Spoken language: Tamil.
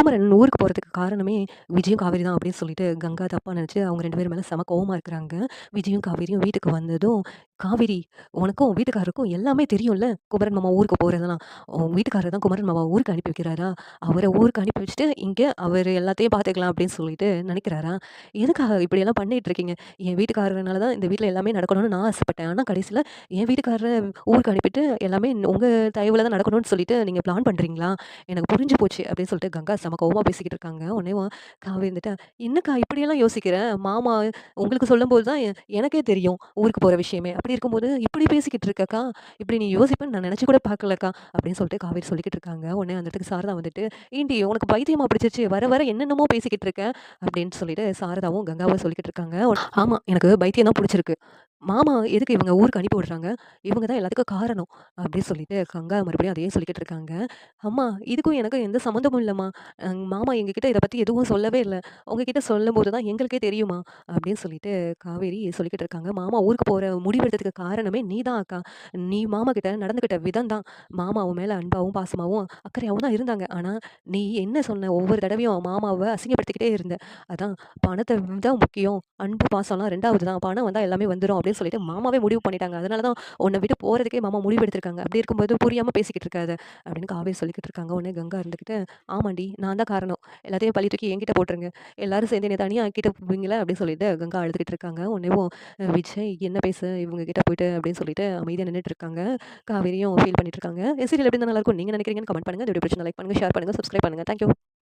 குமரன் ஊருக்கு போகிறதுக்கு காரணமே விஜயும், காவேரி தான் அப்படின்னு சொல்லிட்டு கங்கா தப்பா நினச்சி அவங்க ரெண்டு பேர் மேலே செம கோவமாக இருக்கிறாங்க. விஜயும், காவேரியும் வீட்டுக்கு வந்ததும், காவிரி உனக்கும் வீட்டுக்காரருக்கும் எல்லாமே தெரியும்ல. குமரன் மாமா ஊருக்கு போகிறதெல்லாம் உன் வீட்டுக்காரர் தான் குமரன் மாமா ஊருக்கு அனுப்பி வைக்கிறாரா? அவரை ஊருக்கு அனுப்பி வச்சுட்டு, இங்கே அவர் எல்லாத்தையும் பார்த்துக்கலாம் அப்படின்னு சொல்லிட்டு நினைக்கிறாரா எதுக்காக இப்படியெல்லாம் பண்ணிட்டு இருக்கீங்க? என் வீட்டுக்காரர்னால தான் இந்த வீட்டில் எல்லாமே நடக்கணும்னு நான் ஆசைப்பட்டேன். ஆனால் கடைசியில் என் வீட்டுக்காரரை ஊருக்கு அனுப்பிட்டு எல்லாமே உங்கள் தயவில் தான் நடக்கணும்னு சொல்லிட்டு நீங்கள் பிளான் பண்ணுறீங்களா எனக்கு புரிஞ்சு போச்சு." அப்படின்னு சொல்லிட்டு கங்கா செம கோவமாக பேசிக்கிட்டு இருக்காங்க. உன்னே காவி இருந்துட்டு, "என்னக்கா இப்படியெல்லாம் யோசிக்கிறேன் மாமா உங்களுக்கு சொல்லும்போது தான் எனக்கே தெரியும் ஊருக்கு போகிற விஷயமே. அப்படி இருக்கும்போது இப்படி பேசிக்கிட்டு இருக்கக்கா? இப்படி நீ யோசிப்பேன்னு நான் நினச்சி கூட பார்க்கலக்கா." அப்படின்னு சொல்லிட்டு காவேரி சொல்லிக்கிட்டு இருக்காங்க. உடனே அந்த இடத்துக்கு சாரதா வந்துட்டு, ஏண்டி உனக்கு பைத்தியமா பிடிச்சிருச்சு? வர வர என்னென்னமோ பேசிக்கிட்டு இருக்கேன் அப்படின்னு சொல்லிட்டு சாரதாவும் கங்காவும் சொல்லிக்கிட்டு இருக்காங்க. ஆமாம் எனக்கு பைத்தியம் தான் பிடிச்சிருக்கு மாமா எதுக்கு இவங்க ஊருக்கு அனுப்பி விடுறாங்க? இவங்க தான் எல்லாத்துக்கும் காரணம்." அப்படின்னு சொல்லிட்டு கங்கா மறுபடியும் அதையே சொல்லிக்கிட்டு இருக்காங்க. "அம்மா இதுக்கும் எனக்கும் எந்த சம்மந்தமும் இல்லைம்மா மாமா எங்ககிட்ட இதை பற்றி எதுவும் சொல்லவே இல்லை உங்ககிட்ட சொல்லும்போது தான் எங்களுக்கே தெரியுமா." அப்படின்னு சொல்லிட்டு காவேரி சொல்லிக்கிட்டு இருக்காங்க. "மாமா ஊருக்கு போகிற முடிவெடுத்ததுக்கு காரணமே நீ தான் அக்கா. நீ மாமா கிட்ட நடந்துக்கிட்ட விதம் தான். மாமாவும் மேலே அன்பாவும், பாசமாவும், அக்கறையாகவும் தான் இருந்தாங்க. ஆனால் நீ என்ன சொன்ன ஒவ்வொரு தடவையும் மாமாவை அசிங்கப்படுத்திக்கிட்டே இருந்த. அதான் பணத்தை தான் முக்கியம். அன்பு, பாசம்லாம் ரெண்டாவது தான். பணம் வந்தால் எல்லாமே வந்துடும் அப்படின்னு அப்படின்னு சொல்லிட்டு மாமாவே முடிவு பண்ணிட்டாங்க. அதனால தான் உன்னை விட்டு போகிறதுக்கே மாமா முடிவு எடுத்திருக்காங்க. அப்படி இருக்கும்போது புரியாமல் பேசிக்கிட்டு இருக்காது அப்படின்னு காவேரி சொல்லிக்கிட்டு இருக்காங்க. உடனே கங்கா இருந்துக்கிட்டு "ஆமாண்டி நான் தான் காரணம். எல்லாத்தையும் பழி தூக்கி என்கிட்ட போட்டுருங்க. எல்லாரும் சேர்ந்து என்னைய தனியாக கிட்ட போவீங்களா?" அப்படின்னு சொல்லிட்டு கங்கா அழுதுகிட்டு இருக்காங்க. உடனேவும் விஜய் என்ன பேச இவங்க கிட்ட போயிட்டு அப்படின்னு சொல்லிட்டு அமைதியாக நின்றுட்டு இருக்காங்க. காவேரியும் ஃபீல் பண்ணிட்டு இருக்காங்க. சீரியல் எப்படி நல்லா இருக்கும் நீங்க நெனைக்கிறீங்கன்னு கமெண்ட் பண்ணுங்கள் இந்த வீடியோ லைக் பண்ணுங்கள் ஷேர் பண்ணுங்க, சப்ஸ்கிரைப் பண்ணுங்க. Thank you.